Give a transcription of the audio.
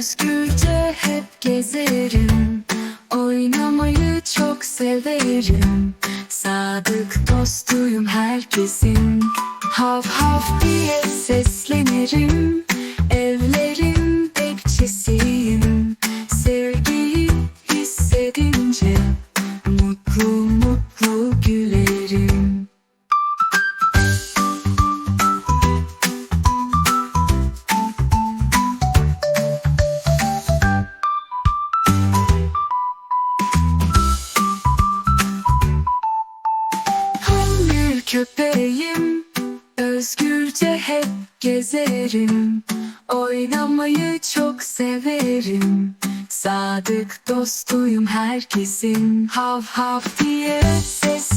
Özgürce hep gezerim. Oynamayı çok severim. Sadık dostuyum herkesin. Hav hav diye seslenirim. Evlerin bekçisiyim. Sevgiyi hissedince mutlu köpeğim. Özgürce hep gezerim. Oynamayı çok severim. Sadık dostuyum herkesin. Hav hav diye ses